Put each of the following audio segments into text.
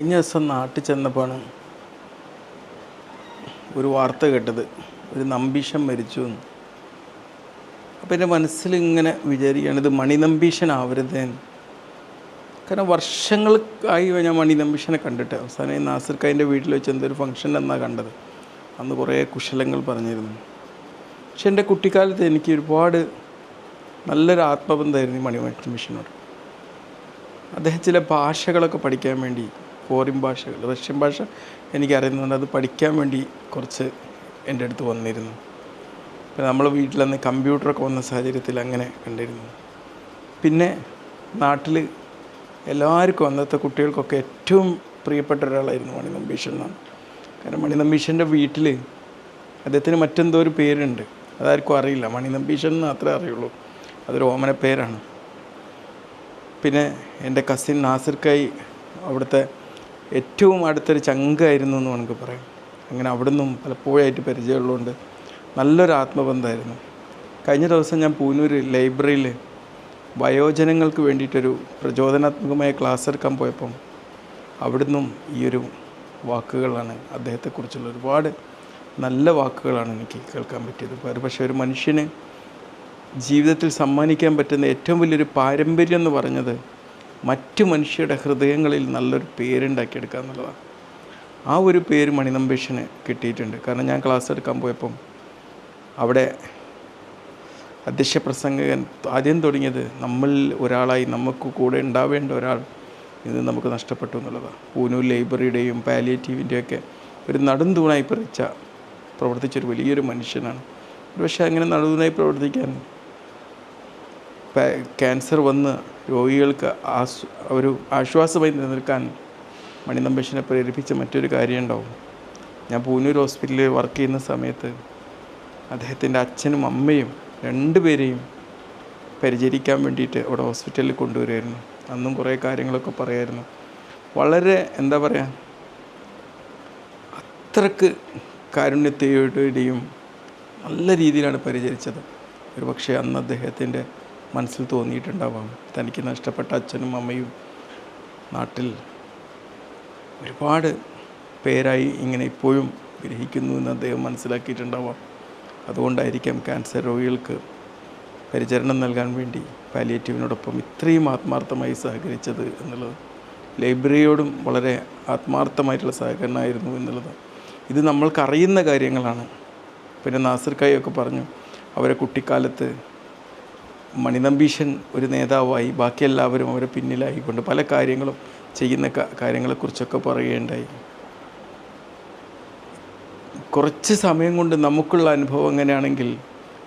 കഴിഞ്ഞ ദിവസം നാട്ടിൽ ചെന്നപ്പോഴാണ് ഒരു വാർത്ത കേട്ടത്. ഒരു നമ്പീഷൻ മരിച്ചു എന്ന്. അപ്പം എന്റെ മനസ്സിൽ ഇങ്ങനെ വിചാരിക്കുകയാണ് ഇത് മണിനമ്പീഷൻ ആവരുത്. കാരണം വർഷങ്ങൾക്കായി ഞാൻ മണിനമ്പീഷനെ കണ്ടിട്ട് അവസാനം ഈ നാസിർ വീട്ടിൽ വെച്ച് എന്തൊരു ഫംഗ്ഷൻ എന്നാണ് കണ്ടത്. അന്ന് കുറേ കുശലങ്ങൾ പറഞ്ഞിരുന്നു. പക്ഷെ എന്റെ കുട്ടിക്കാലത്ത് എനിക്ക് ഒരുപാട് നല്ലൊരു ആത്മബന്ധമായിരുന്നു ഈ മണിനമ്പീശനോട് അദ്ദേഹം ചില ഭാഷകളൊക്കെ പഠിക്കാൻ വേണ്ടി ഫോറിൻ ഭാഷകൾ. റഷ്യൻ ഭാഷ എനിക്കറിയുന്നുണ്ട് അത് പഠിക്കാൻ വേണ്ടി കുറച്ച് എന്റെ അടുത്ത് വന്നിരുന്നു. പിന്നെ വീട്ടിൽ വീട്ടിലന്ന് കമ്പ്യൂട്ടറൊക്കെ വന്ന സാഹചര്യത്തിൽ അങ്ങനെ കണ്ടിരുന്നു. പിന്നെ നാട്ടിൽ എല്ലാവർക്കും അന്നത്തെ കുട്ടികൾക്കൊക്കെ ഏറ്റവും പ്രിയപ്പെട്ട ഒരാളായിരുന്നു മണി നമ്പീശൻ എന്നാണ്. കാരണം മണി നമ്പീശന്റെ വീട്ടിൽ അദ്ദേഹത്തിന് മറ്റെന്തോ ഒരു പേരുണ്ട്. അതാർക്കും അറിയില്ല. മണി നമ്പീശൻ എന്ന് മാത്രമേ അറിയുള്ളൂ. അതൊരു ഓമന പേരാണ് പിന്നെ എന്റെ കസിൻ നാസിർക്കായി കായി അവിടുത്തെ ഏറ്റവും അടുത്തൊരു ചങ്കായിരുന്നു എന്ന് നമുക്ക് പറയാം. അങ്ങനെ അവിടുന്നും പലപ്പോഴായിട്ട് പരിചയമുള്ളതുകൊണ്ട് നല്ലൊരു ആത്മബന്ധമായിരുന്നു. കഴിഞ്ഞ ദിവസം ഞാൻ പൂനൂർ ലൈബ്രറിയിൽ വയോജനങ്ങൾക്ക് വേണ്ടിയിട്ടൊരു പ്രചോദനാത്മകമായ ക്ലാസ് എടുക്കാൻ പോയപ്പം അവിടുന്നും ഈ ഒരു വാക്കുകളാണ് അദ്ദേഹത്തെക്കുറിച്ചുള്ള ഒരുപാട് നല്ല വാക്കുകളാണ് എനിക്ക് കേൾക്കാൻ പറ്റിയത്. പക്ഷേ ഒരു മനുഷ്യന് ജീവിതത്തിൽ സമ്മാനിക്കാൻ പറ്റുന്ന ഏറ്റവും വലിയൊരു പാരമ്പര്യം എന്ന് പറഞ്ഞത് മറ്റു മനുഷ്യരുടെ ഹൃദയങ്ങളിൽ നല്ലൊരു പേരുണ്ടാക്കിയെടുക്കുക എന്നുള്ളതാണ്. ആ ഒരു പേര് മണിനമ്പേഷന് കിട്ടിയിട്ടുണ്ട്. കാരണം ഞാൻ ക്ലാസ് എടുക്കാൻ പോയപ്പം അവിടെ അധ്യക്ഷ പ്രസംഗകൻ ആദ്യം തുടങ്ങിയത് നമ്മൾ ഒരാളായി നമുക്ക് കൂടെ ഉണ്ടാവേണ്ട ഒരാൾ ഇത് നമുക്ക് നഷ്ടപ്പെട്ടു എന്നുള്ളതാണ്. പൂനൂർ ലൈബ്രറിയുടെയും പാലിയേറ്റീവിന്റെയൊക്കെ ഒരു നടുന്തൂണായി പ്രവർത്തിച്ച പ്രവർത്തിച്ചൊരു വലിയൊരു മനുഷ്യനാണ്. പക്ഷേ അങ്ങനെ നടുതൂണായി പ്രവർത്തിക്കാൻ ക്യാൻസർ വന്ന് രോഗികൾക്ക് ആസ് ഒരു ആശ്വാസമായി നിലനിൽക്കാൻ മണിനമ്പേശനെ പ്രേരിപ്പിച്ച മറ്റൊരു കാര്യം ഉണ്ടാവും ഞാൻ പൂനൂർ ഹോസ്പിറ്റലിൽ വർക്ക് ചെയ്യുന്ന സമയത്ത് അദ്ദേഹത്തിന്റെ അച്ഛനും അമ്മയും രണ്ടുപേരെയും പരിചരിക്കാൻ വേണ്ടിയിട്ട് അവിടെ ഹോസ്പിറ്റലിൽ കൊണ്ടുവരുമായിരുന്നു. അന്നും കുറേ കാര്യങ്ങളൊക്കെ പറയായിരുന്നു. വളരെ എന്താ പറയുക അത്രയ്ക്ക് കാരുണ്യത്തോടെയും നല്ല രീതിയിലാണ് പരിചരിച്ചത്. ഒരു പക്ഷേ അന്ന് അദ്ദേഹത്തിന്റെ മനസ്സിൽ തോന്നിയിട്ടുണ്ടാവാം. തനിക്ക് നഷ്ടപ്പെട്ട അച്ഛനും അമ്മയും നാട്ടിൽ ഒരുപാട് പേരായി ഇങ്ങനെ ഇപ്പോഴും ഗ്രഹിക്കുന്നു എന്ന് അദ്ദേഹം മനസ്സിലാക്കിയിട്ടുണ്ടാവാം. അതുകൊണ്ടായിരിക്കാം ക്യാൻസർ രോഗികൾക്ക് പരിചരണം നൽകാൻ വേണ്ടി പാലിയേറ്റീവിനോടൊപ്പം ഇത്രയും ആത്മാർത്ഥമായി സഹകരിച്ചത് എന്നുള്ളത്. ലൈബ്രറിയോടും വളരെ ആത്മാർത്ഥമായിട്ടുള്ള സഹകരണമായിരുന്നു എന്നുള്ളത്. ഇത് നമ്മൾക്കറിയുന്ന കാര്യങ്ങളാണ്. പിന്നെ നാസിർക്കായൊക്കെ പറഞ്ഞു അവരെ കുട്ടിക്കാലത്ത് മണിനമ്പീശൻ ഒരു നേതാവായി ബാക്കി എല്ലാവരും അവരെ പിന്നിലായിക്കൊണ്ട് പല കാര്യങ്ങളും ചെയ്യുന്ന കാര്യങ്ങളെക്കുറിച്ചൊക്കെ പറയുകയുണ്ടായി. കുറച്ച് സമയം കൊണ്ട് നമുക്കുള്ള അനുഭവം എങ്ങനെയാണെങ്കിൽ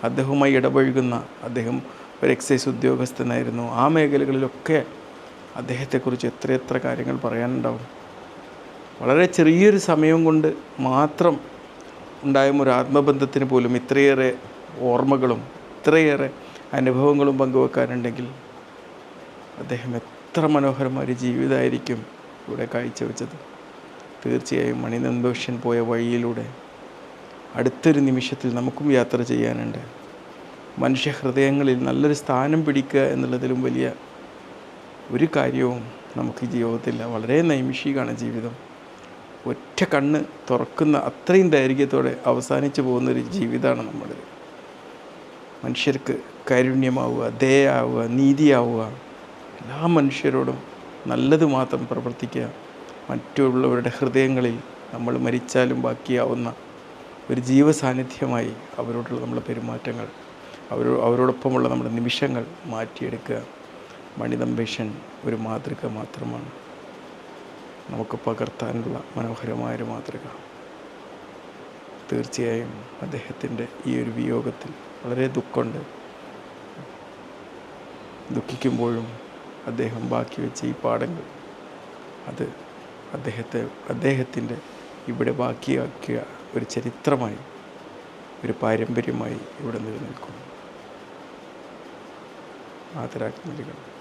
അദ്ദേഹവുമായി ഇടപഴകുന്ന അദ്ദേഹം ഒരു എക്സൈസ് ഉദ്യോഗസ്ഥനായിരുന്നു. ആ മേഖലകളിലൊക്കെ അദ്ദേഹത്തെക്കുറിച്ച് എത്രയെത്ര കാര്യങ്ങൾ പറയാനുണ്ടാവും. വളരെ ചെറിയൊരു സമയം കൊണ്ട് മാത്രം ഉണ്ടായ ഒരു ആത്മബന്ധത്തിന് പോലും ഇത്രയേറെ ഓർമ്മകളും ഇത്രയേറെ അനുഭവങ്ങളും പങ്കുവെക്കാനുണ്ടെങ്കിൽ അദ്ദേഹം എത്ര മനോഹരമായ ജീവിതമായിരിക്കും ഇവിടെ കാഴ്ചവെച്ചത്. തീർച്ചയായും മണിനന്ദോഷൻ പോയ വഴിയിലൂടെ അടുത്തൊരു നിമിഷത്തിൽ നമുക്കും യാത്ര ചെയ്യാനുണ്ട്. മനുഷ്യ ഹൃദയങ്ങളിൽ നല്ലൊരു സ്ഥാനം പിടിക്കുക എന്നുള്ളതിലും വലിയ ഒരു കാര്യവും നമുക്ക് ജീവിതത്തില്ല വളരെ നൈമിഷികമാണ് ജീവിതം. ഒറ്റ കണ്ണ് തുറക്കുന്ന അത്രയും ദൈർഘ്യത്തോടെ അവസാനിച്ചു പോകുന്നൊരു ജീവിതമാണ് നമ്മുടേത് മനുഷ്യർക്ക് കാരുണ്യമാവുക ദയാവുക നീതിയാവുക. എല്ലാ മനുഷ്യരോടും നല്ലത് മാത്രം പ്രവർത്തിക്കുക. മറ്റുള്ളവരുടെ ഹൃദയങ്ങളിൽ നമ്മൾ മരിച്ചാലും ബാക്കിയാവുന്ന ഒരു ജീവസാന്നിധ്യമായി അവരോടുള്ള നമ്മുടെ പെരുമാറ്റങ്ങൾ അവരോ അവരോടൊപ്പമുള്ള നമ്മുടെ നിമിഷങ്ങൾ മാറ്റിയെടുക്കുക. മണിതമ്പേഷൻ ഒരു മാതൃക മാത്രമാണ്. നമുക്ക് പകർത്താനുള്ള മനോഹരമായൊരു മാതൃക. തീർച്ചയായും അദ്ദേഹത്തിന്റെ ഈ ഒരു വിയോഗത്തിൽ വളരെ ദുഃഖമുണ്ട്. ദുഃഖിക്കുമ്പോഴും അദ്ദേഹം ബാക്കി വെച്ച ഈ പാഠങ്ങൾ അത് അദ്ദേഹത്തെ അദ്ദേഹത്തിന്റെ ഇവിടെ ബാക്കിയാക്കിയ ഒരു ചരിത്രമായി ഒരു പാരമ്പര്യമായി ഇവിടെ നിലനിൽക്കുന്നു. ആദരാജ്ഞലികൾ.